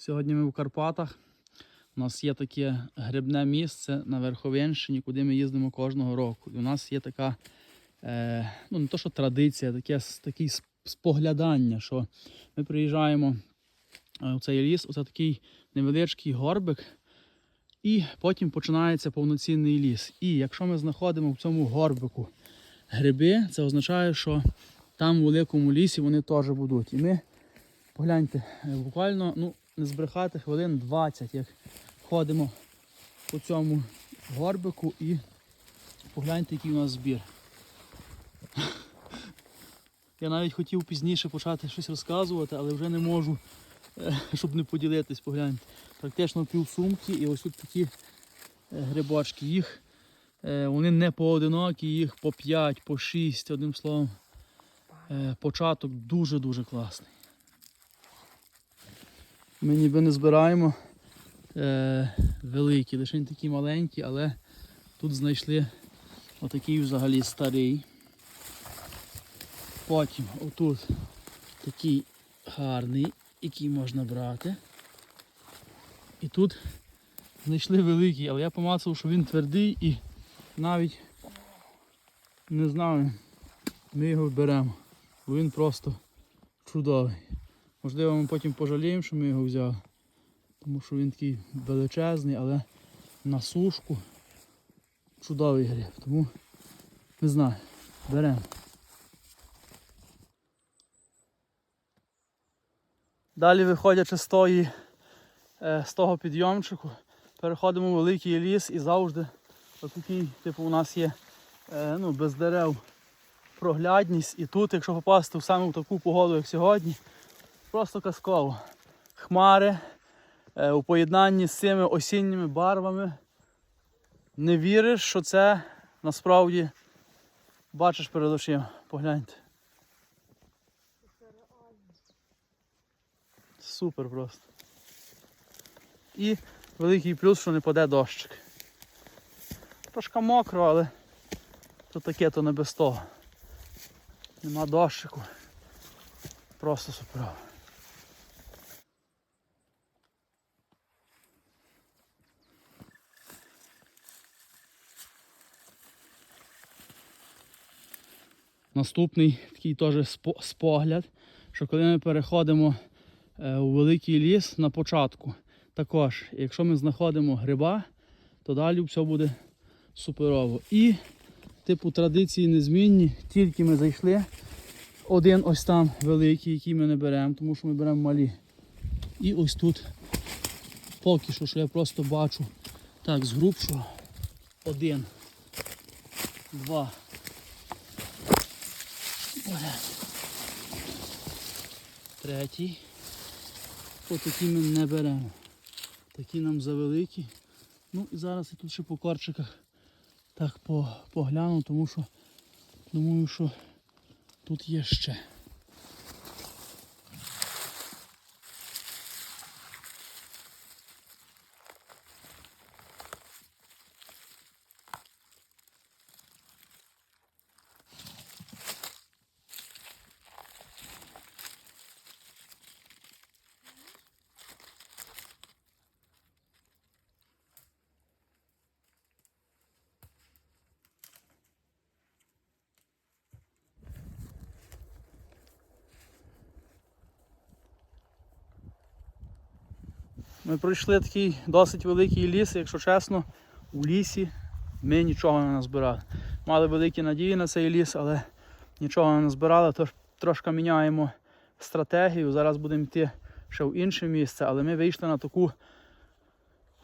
Сьогодні ми в Карпатах. У нас є таке грибне місце на Верховенщині, куди ми їздимо кожного року. І у нас є така, е, ну не то, що традиція, таке, с- споглядання, що ми приїжджаємо е, у цей ліс, оце такий невеличкий горбик, і потім починається повноцінний ліс. І якщо ми знаходимо в цьому горбику гриби, це означає, що там в великому лісі вони теж будуть. І ми Погляньте, е, буквально, ну, не збрехати хвилин 20, як ходимо по цьому горбику і погляньте, який у нас збір. Я навіть хотів пізніше почати щось розказувати, але вже не можу, е, щоб не поділитись, погляньте. Практично пів сумки і ось тут такі е, грибочки. Їх е, вони не поодинокі, їх по 5, по 6, одним словом. Початок дуже-дуже класний. Ми ніби не збираємо е, великі, лише такі маленькі, але тут знайшли отакий взагалі старий. Потім отут такий гарний, який можна брати. І тут знайшли великий, але я помацав, що він твердий і навіть не знаю, ми його беремо, бо він просто чудовий. Можливо, ми потім пожаліємо, що ми його взяли. Тому що він такий величезний, але на сушку чудовий гриб. Тому не знаю, беремо. Далі виходячи з, тої, е, з того підйомчику, переходимо в великий ліс і завжди отакий, типу, у нас є е, ну, без дерев проглядність. І тут, якщо попасти саме в таку погоду, як сьогодні, Просто казково. Хмари е, у поєднанні з цими осінніми барвами. Не віриш, що це насправді бачиш перед очима. Погляньте. Супер просто. І великий плюс, що не паде дощик. Трошки мокро, але то таке, то не без того. Нема дощику. Просто суперово. Наступний такий теж спогляд, що коли ми переходимо е, у великий ліс на початку, також, якщо ми знаходимо гриба, то далі все буде суперово. І, типу, традиції незмінні, тільки ми зайшли, один ось там великий, який ми не беремо, тому що ми беремо малі. І ось тут поки що, що я просто бачу так, з. Один, два. Третій. Отакі ми не беремо. Такі нам завеликі. Ну і зараз я тут ще по корчиках так погляну, тому що думаю, що тут є ще. Ми пройшли такий досить великий ліс, якщо чесно, у лісі ми нічого не назбирали. Мали великі надії на цей ліс, але нічого не назбирали, тож трошки міняємо стратегію. Зараз будемо йти ще в інше місце, але ми вийшли на таку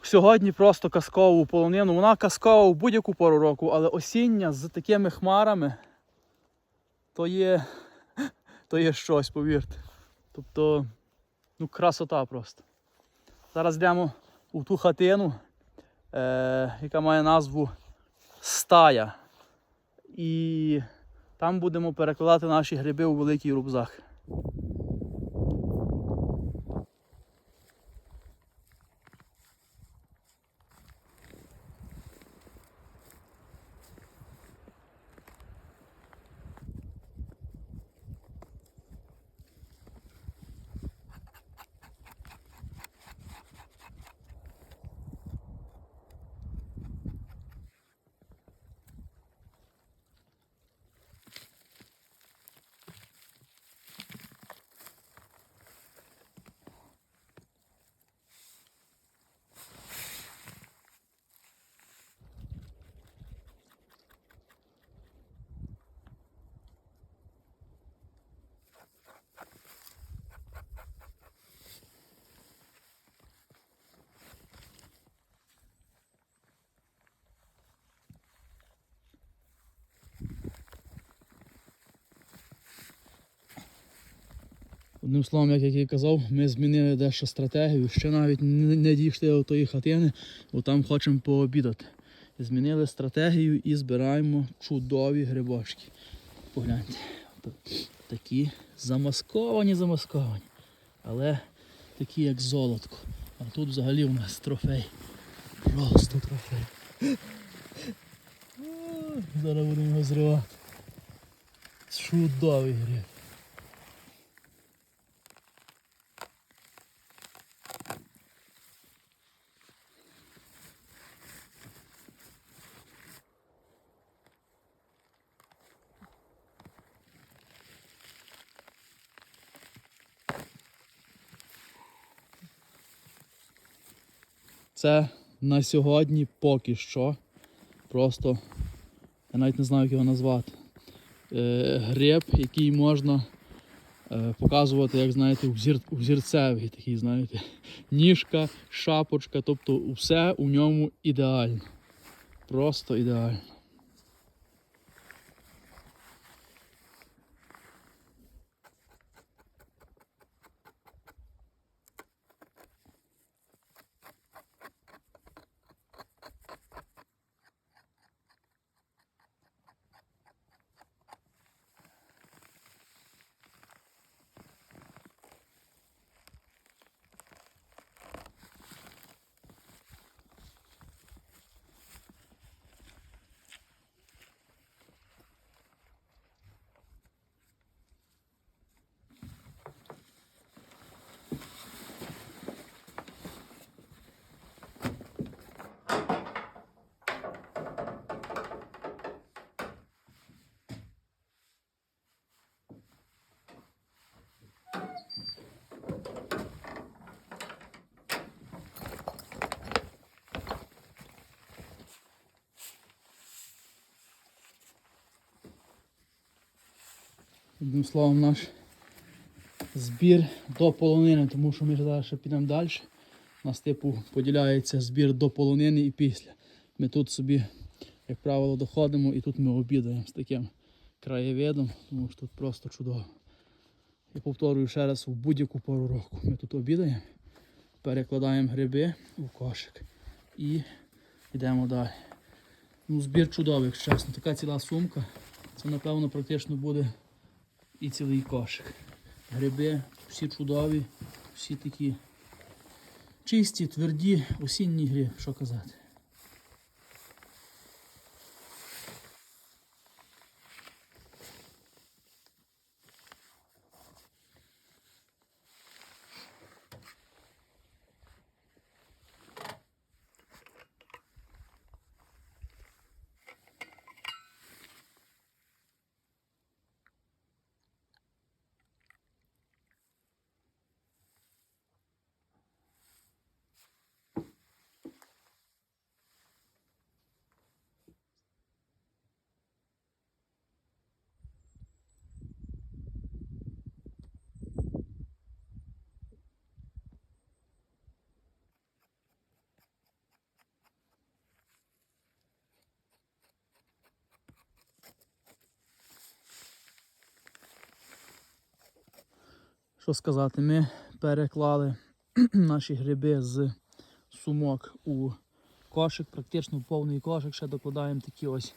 сьогодні просто казкову полонину. Вона казкова в будь-яку пору року, але осіння з такими хмарами то є, то є щось, повірте. Тобто, ну, красота просто. Зараз йдемо у ту хатину, е, яка має назву Стая. І там будемо перекладати наші гриби у великий рюкзак. Одним словом, як я і казав, ми змінили дещо стратегію. Ще навіть не дійшли до тої хатини, бо там хочемо пообідати. Змінили стратегію і збираємо чудові грибочки. Погляньте, такі замасковані, замасковані. Але такі як золотко. А тут взагалі у нас трофей. Просто трофей. Зараз будемо його зривати. Чудовий гриб. Це на сьогодні поки що. Просто я навіть не знаю, як його назвати. Е, гриб, який можна е, показувати, як знаєте, взір, взірцевий такий, знаєте. Ніжка, шапочка, тобто все у ньому ідеально. Просто ідеально. Одним словом, наш збір до полонини, тому що ми зараз ще підемо далі. У нас типу поділяється збір до полонини і після. Ми тут собі, як правило, доходимо і тут ми обідаємо з таким краєвидом, тому що тут просто чудово. Я повторюю ще раз, в будь-яку пору року. Ми тут обідаємо, перекладаємо гриби у кошик і йдемо далі. Ну, збір чудовий, чесно. Така ціла сумка. Це напевно практично буде і цілий кошик. Гриби всі чудові, всі такі чисті, тверді, осінні гриби, що казати. Що сказати, ми переклали наші гриби з сумок у кошик, практично повний кошик, ще докладаємо такі ось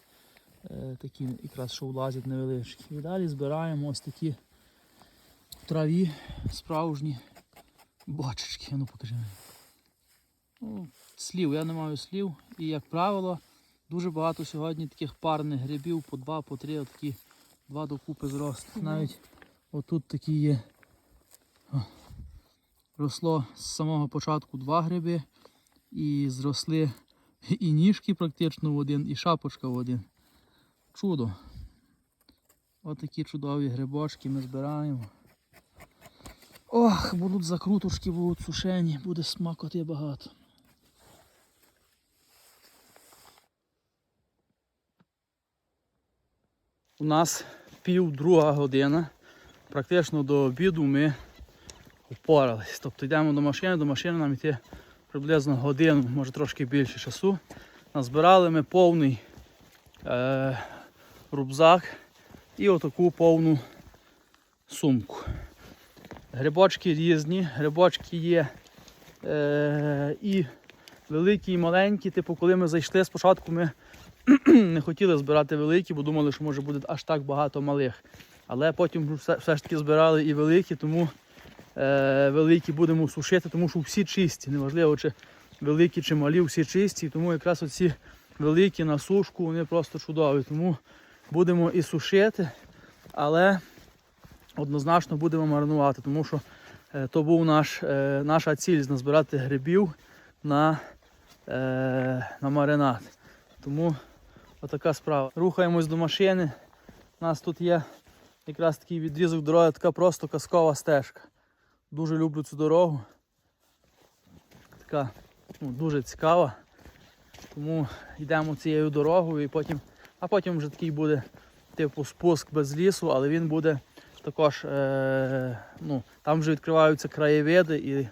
е, такі якраз що влазять невеличкі. І далі збираємо ось такі в траві справжні бочечки. Ну покажи мені. Ну, слів, я не маю слів. І як правило, дуже багато сьогодні таких парних грибів по два, по три, отакі два докупи зросли. Навіть отут такі є. Росло з самого початку два гриби і зросли і ніжки практично в один, і шапочка в один. Чудо. Отакі чудові грибочки ми збираємо. Ох, будуть закрутушки, будуть сушені, буде смакоти багато. У нас пів друга година. Практично до обіду ми впорались. Тобто йдемо до машини, до машини нам йти приблизно годину, може трошки більше часу. Назбирали ми повний е, рюкзак і отаку повну сумку. Грибочки різні, грибочки є е, і великі, і маленькі. Типу, коли ми зайшли, спочатку ми не хотіли збирати великі, бо думали, що може буде аж так багато малих. Але потім все, все ж таки збирали і великі, тому великі будемо сушити, тому що всі чисті. Неважливо, чи великі чи малі, всі чисті. Тому якраз оці великі на сушку, вони просто чудові. Тому будемо і сушити, але однозначно будемо маринувати, тому що е, то був наш, е, наша ціль назбирати грибів на, е, на маринад. Тому отака справа. Рухаємось до машини. У нас тут є якраз такий відрізок дороги, така просто казкова стежка. Дуже люблю цю дорогу. Така ну, дуже цікава. Тому йдемо цією дорогою і потім, а потім вже такий буде типу спуск без лісу, але він буде також, е, ну, там вже відкриваються краєвиди і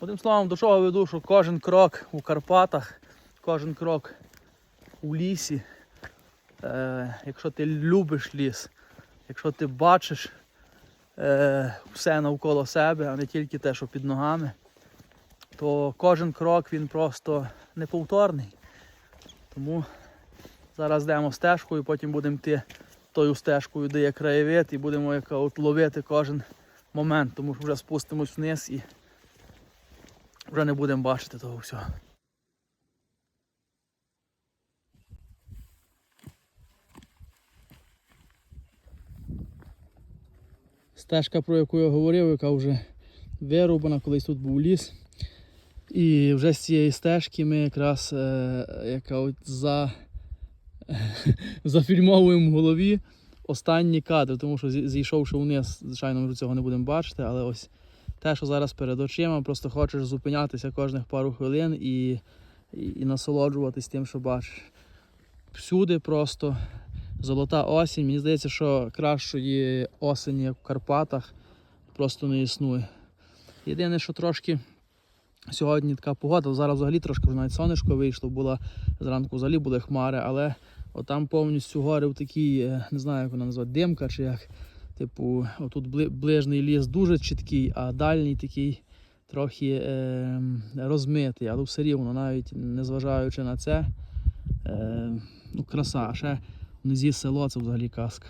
одним словом до чого веду, що кожен крок у Карпатах, кожен крок у лісі, е, якщо ти любиш ліс, якщо ти бачиш е, все навколо себе, а не тільки те, що під ногами, то кожен крок він просто неповторний. Тому зараз йдемо стежкою, потім будемо йти тою стежкою, де є краєвид, і будемо яка от ловити кожен момент, тому що вже спустимось вниз і вже не будемо бачити того всього. Стежка, про яку я говорив, яка вже вирубана, колись тут був ліс. І вже з цієї стежки ми якраз е, яка от за, зафільмовуємо в голові останні кадри, тому що зійшовши вниз, звичайно, ми цього не будемо бачити, але ось те, що зараз перед очима, просто хочеш зупинятися кожних пару хвилин і, і, і насолоджуватись тим, що бачиш. Всюди просто золота осінь. Мені здається, що кращої осені, як в Карпатах, просто не існує. Єдине, що трошки сьогодні така погода, зараз взагалі трошки вже навіть сонечко вийшло, була зранку взагалі були хмари, але отам повністю гори в такій, е, не знаю, як вона назвати, димка чи як. Типу, отут бли- ближній ліс дуже чіткий, а дальній такий трохи е, розмитий, але все рівно, навіть незважаючи на це, е, ну, краса. А ще зі село це взагалі казка.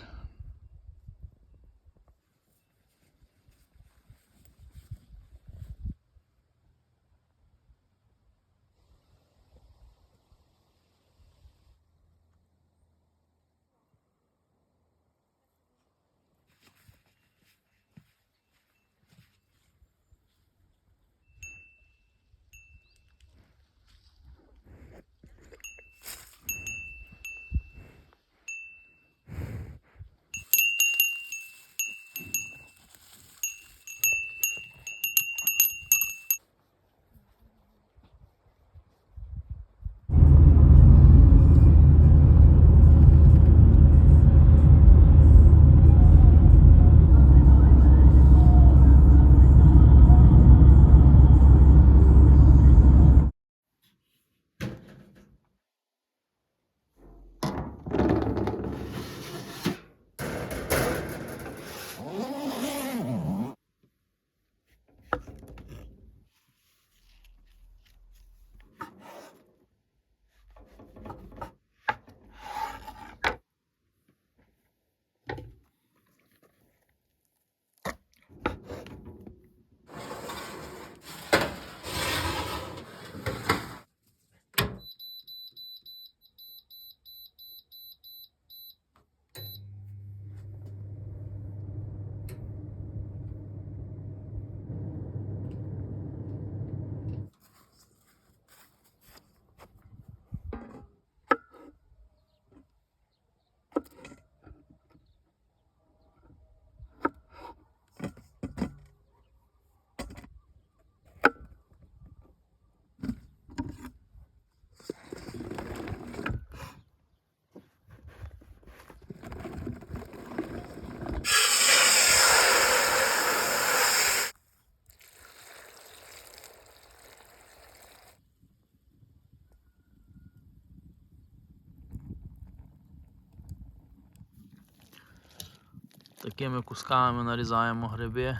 Такими кусками нарізаємо гриби.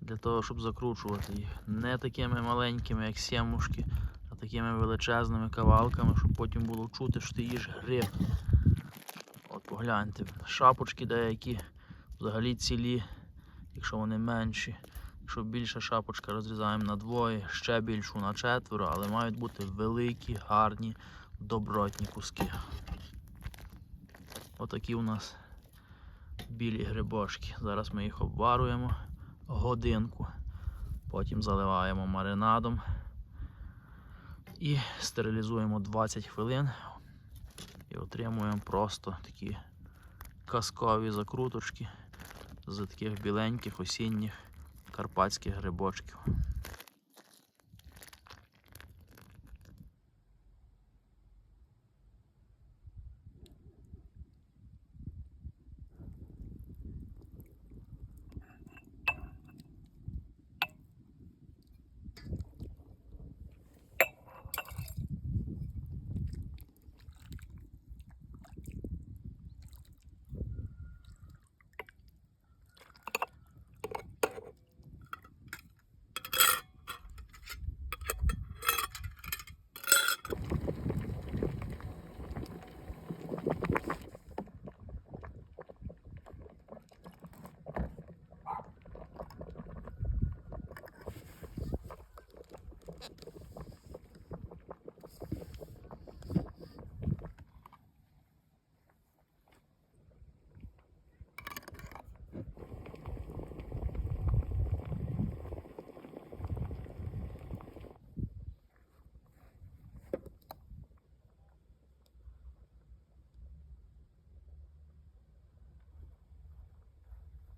для того, щоб закручувати їх. Не такими маленькими, як сімушки, а такими величезними кавалками, щоб потім було чути, що ти їш гриб. От погляньте, шапочки деякі взагалі цілі, якщо вони менші. Якщо більша шапочка розрізаємо на двоє, ще більшу на четверо, але мають бути великі, гарні, добротні куски. Отакі у нас білі грибочки. Зараз ми їх обваруємо годинку. Потім заливаємо маринадом і стерилізуємо 20 хвилин. І отримуємо просто такі казкові закруточки з таких біленьких осінніх карпатських грибочків.